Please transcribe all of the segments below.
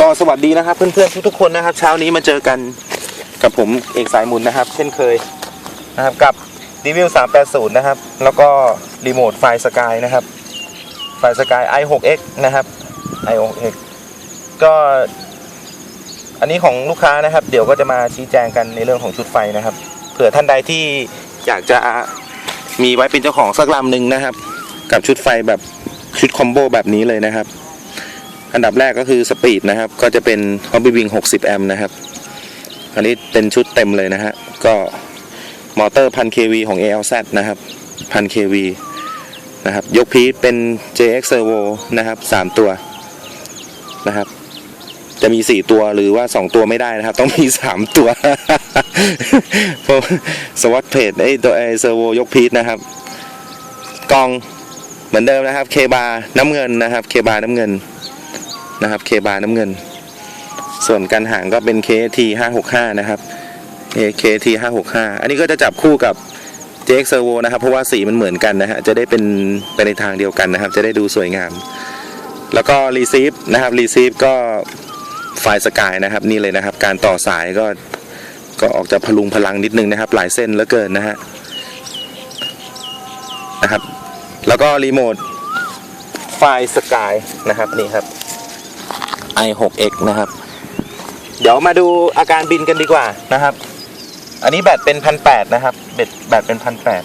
ก็สวัสดีนะครับเพื่อนๆทุกๆคนนะครับ เช้านี้มาเจอกันกับผมเอกสายมุนนะครับ เช่นเคยนะครับกับรีวิว380 นะครับ แล้วก็รีโมทไฟสกายนะครับ ไฟสกาย i6x นะครับ i6x ก็ อันนี้ของลูกค้านะครับ เดี๋ยวก็จะมาชี้แจงกันในเรื่องของชุดไฟนะครับ เผื่อท่านใดที่อยากจะมีไว้เป็นเจ้าของสักลำหนึ่งนะครับ กับชุดไฟแบบชุดคอมโบแบบนี้เลยนะครับ อันดับแรกก็คือสปีดนะครับ ก็จะเป็น Hobby Wing 60 แอมป์นะครับ อันนี้เป็นชุดเต็มเลยนะฮะ ก็มอเตอร์1000 kV ของ ALZ นะครับ1000 kV นะครับ ยกพีเป็น JX Servo นะครับ 3 ตัวนะครับ จะมี 4 ตัวหรือว่า 2 ตัวไม่ได้นะครับ ต้องมี 3 ตัวเพราะสวัสดเพจไอตัวไอเซอร์โวยกพีชนะครับ กองเหมือนเดิมนะครับเคบาน้ำเงินนะครับเคบาน้ำเงิน นะครับเคบาน้ำเงิน ส่วนกันหางก็เป็น KT 565 นะครับ KT 565 อันนี้ก็จะจับคู่กับ JX Servo นะครับ เพราะว่าสีมันเหมือนกันนะฮะจะได้เป็นไปในทางเดียวกันนะครับ จะได้ดูสวยงาม แล้วก็ Receive นะครับ Receive ก็ไฟสกายนะครับนี่เลยนะครับ การต่อสายก็ก็ออกจะพลุงพลังนิดนึงนะครับ หลายเส้นเหลือเกินนะฮะนะครับ แล้วก็รีโมทไฟสกายนะครับนี่ครับ i6x นะครับ เดี๋ยวมาดูอาการบินกันดีกว่านะครับ อันนี้แบตเป็นพันแปดนะครับแบตแบตเป็นพันแปด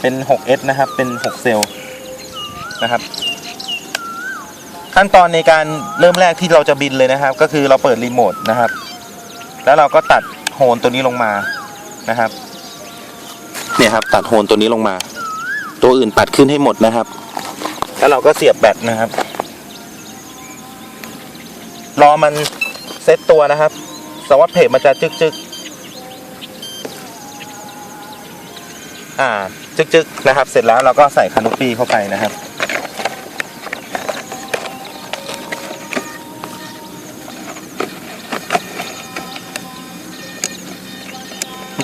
เป็น 6s นะครับ เป็น 6 เซลล์นะครับ ขั้นตอนในการเริ่มแรกที่เราจะบินเลยนะครับ ก็คือเราเปิดรีโมทนะครับ แล้วเราก็ตัดโฮนตัวนี้ลงมานะครับ เนี่ยครับ ตัดโฮนตัวนี้ลงมา ตัวอื่นปัดขึ้นให้หมดนะครับ แล้วเราก็เสียบแบตนะครับ รอมันเซตตัวนะครับ สวัสดเพจมันจะจึกจึกอ่า จึกจึกนะครับ เสร็จแล้วเราก็ใส่คานุปีเข้าไปนะครับ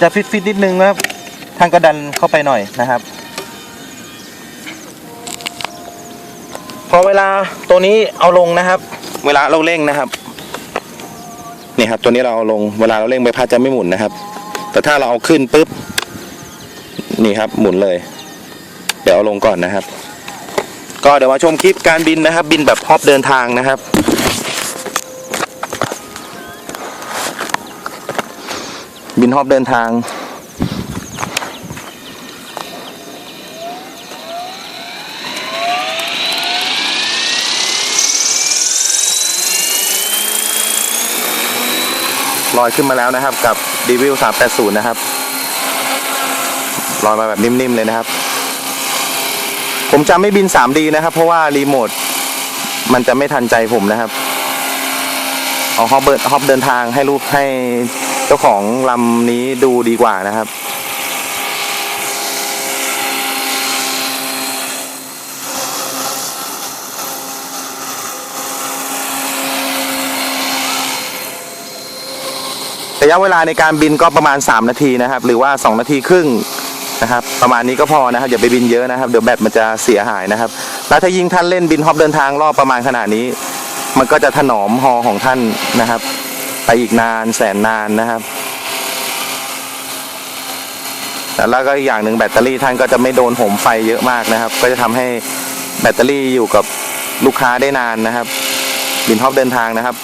จะฟิตฟิตๆนิดนึงนะครับท่านก็ดันเข้าไปหน่อยนะครับ พอเวลาตัวนี้เอาลงนะครับ เวลาเราเร่งนะครับนี่ครับ ตัวนี้เราเอาลงเวลาเราเร่งใบพัดจะไม่หมุนนะครับ แต่ถ้าเราเอาขึ้นปุ๊บนี่ครับ หมุนเลย เดี๋ยวเอาลงก่อนนะครับ ก็เดี๋ยวมาชมคลิปการบินนะครับ บินแบบฮอปเดินทางนะครับบินฮอปเดินทาง ลอยขึ้นมาแล้วนะครับ กับดีวิว380นะครับลอยมาแบบนิ่มๆเลยนะครับ ผมจะไม่บิน 3D นะครับ เพราะว่ารีโมทมันจะไม่ทันใจผมนะครับเอาฮอปเบิร์ฮอปเดินทางให้ลูกให้เจ้าของลำนี้ดูดีกว่านะครับ ยะเวลาในการบินก็ประมาณ 3 นาทีนะครับ หรือว่า 2 นาทีครึ่งนะครับ ประมาณนี้ก็พอนะครับอย่าไปบินเยอะนะครับ เดี๋ยวแบตมันจะเสียหายนะครับ แล้วถ้ายิ่งท่านเล่นบินฮอปเดินทางรอบประมาณขนาดนี้ มันก็จะถนอมฮอของท่านนะครับ ไปอีกนานแสนนานนะครับแล้วก็อีกอย่างหนึ่งแบตเตอรี่ท่านก็จะไม่โดนโหมไฟเยอะมากนะครับ ก็จะทำให้แบตเตอรี่อยู่กับลูกค้าได้นานนะครับ บินฮอปเดินทางนะครับ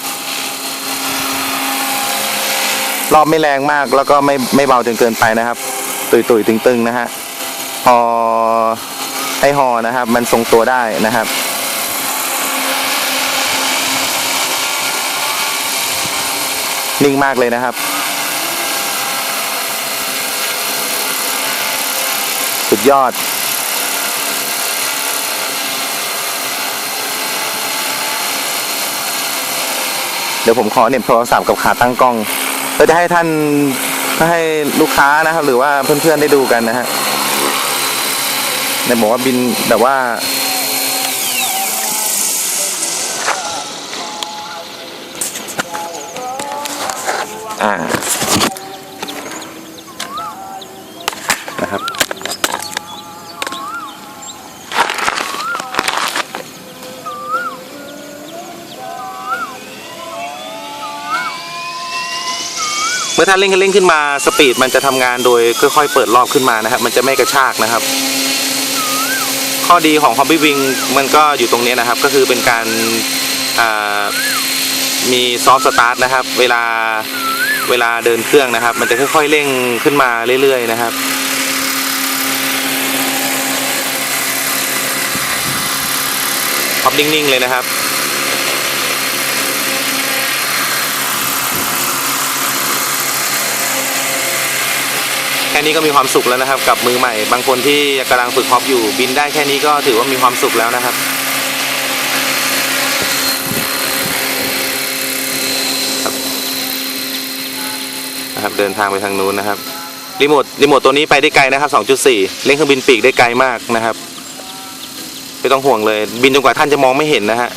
รอบไม่แรงมากแล้วก็ไม่ไม่เบาจนเกินไปนะครับ ตุยตุยตึงตึงนะฮะพอให้หอนะครับ มันทรงตัวได้นะครับนิ่งมากเลยนะครับ สุดยอด เดี๋ยวผมขอเน็บโทรศัพท์กับขาตั้งกล้อง เพื่อจะให้ท่านให้ลูกค้านะครับ หรือว่าเพื่อนๆได้ดูกันนะฮะในบอกว่าบินแบบว่า อ่า เมื่อท่านเร่งคันเร่งขึ้นมาสปีดมันจะทำงานโดยค่อยๆเปิดรอบขึ้นมานะครับ มันจะไม่กระชากนะครับ ข้อดีของ Hobby Wing มันก็อยู่ตรงนี้นะครับ ก็คือเป็นการามีซอฟต์สตาร์ทนะครับ เวลาเวลาเดินเครื่องนะครับ มันจะค่อยๆเร่งขึ้นมาเรื่อยๆนะครับพับนิ่งๆเลยนะครับ ค่นี้ก็มีความสุขแล้วนะครับ กับมือใหม่ บางคนที่กำลังฝึกฮอปอยู่บินได้แค่นี้ก็ถือว่ามีความสุขแล้วนะครับนะครับเดินทางไปทางนู้นนะครับรีโมทรีโมทตัวนี้ไปได้ไกลนะครับ 2.4 เล่นเครื่องบินปีกได้ไกลมากนะครับไม่ต้องห่วงเลย บินจนกว่าท่านจะมองไม่เห็นนะฮะ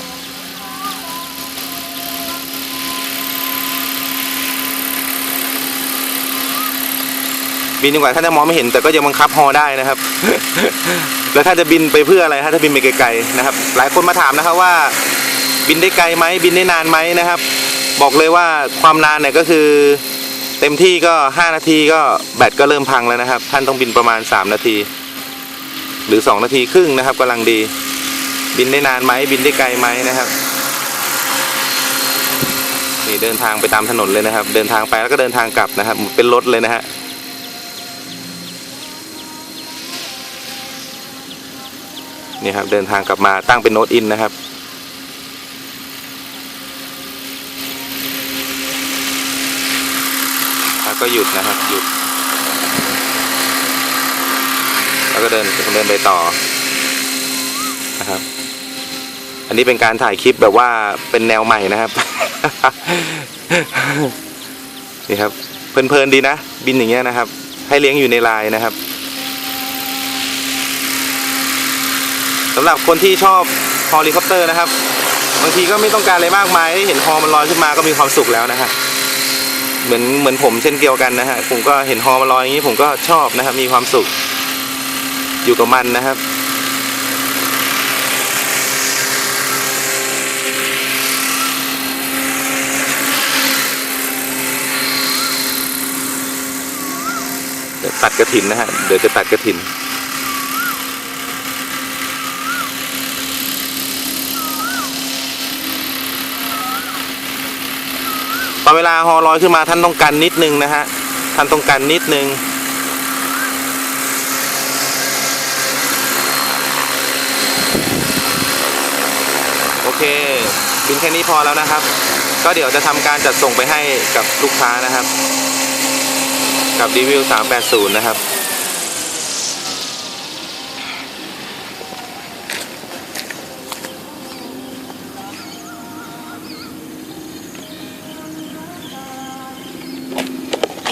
บินจนกว่าท่านจะมองไม่เห็นแต่ก็ยังบังคับฮอได้นะครับ แล้วท่านจะบินไปเพื่ออะไรถ้าบินไปไกลๆนะครับ หลายคนมาถามนะครับว่า บินได้ไกลไหมบินได้นานไหมนะครับ บอกเลยว่าความนานเนี่ยก็คือ เต็มที่ก็ 5 นาทีก็แบตก็เริ่มพังแล้วนะครับ ท่านต้องบินประมาณ 3 นาที หรือ 2 นาทีครึ่งนะครับกำลังดี บินได้นานไหมบินได้ไกลไหมนะครับนี่เดินทางไปตามถนนเลยนะครับ เดินทางไปแล้วก็เดินทางกลับนะครับ เป็นรถเลยนะฮะ นี่ครับเดินทางกลับมาตั้งเป็นโน้ตอินนะครับ แล้วก็หยุดนะครับหยุด แล้วก็เดินเดินไปต่อนะครับ อันนี้เป็นการถ่ายคลิปแบบว่าเป็นแนวใหม่นะครับ นี่ครับเพลินๆดีนะ บินอย่างเงี้ยนะครับ ให้เลี้ยงอยู่ในลายนะครับ สำหรับคนที่ชอบฮอลิคอปเตอร์นะครับ บางทีก็ไม่ต้องการอะไรมากมายเห็นฮอมันลอยขึ้นมาก็มีความสุขแล้วนะฮะเหมือนเหมือนผมเช่นเดียวกันนะฮะผมก็เห็นฮอมาลอยอย่างนี้ผมก็ชอบนะครับ มีความสุข อยู่กับมันนะครับตัดกระถินนะฮะ เดี๋ยวจะตัดกระถิน อเวลาฮอลอยขึ้นมาท่านต้องกันนิดนึงนะฮะท่านต้องกันนิดนึงโอเคบินแค่นี้พอแล้วนะครับ ก็เดี๋ยวจะทำการจัดส่งไปให้กับลูกค้านะครับ กับดีวิว380 นะครับ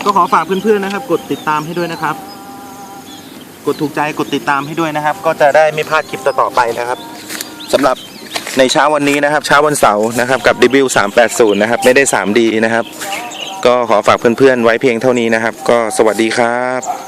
ก็ขอฝากเพื่อนๆนะครับ กดติดตามให้ด้วยนะครับ กดถูกใจกดติดตามให้ด้วยนะครับ ก็จะได้ไม่พลาดคลิปต่อๆไปนะครับสำหรับในเช้าวันนี้นะครับ เช้าวันเสาร์นะครับกับ DW 380 นะครับ ไม่ได้ 3D นะครับ ก็ขอฝากเพื่อนๆไว้เพียงเท่านี้นะครับ ก็สวัสดีครับ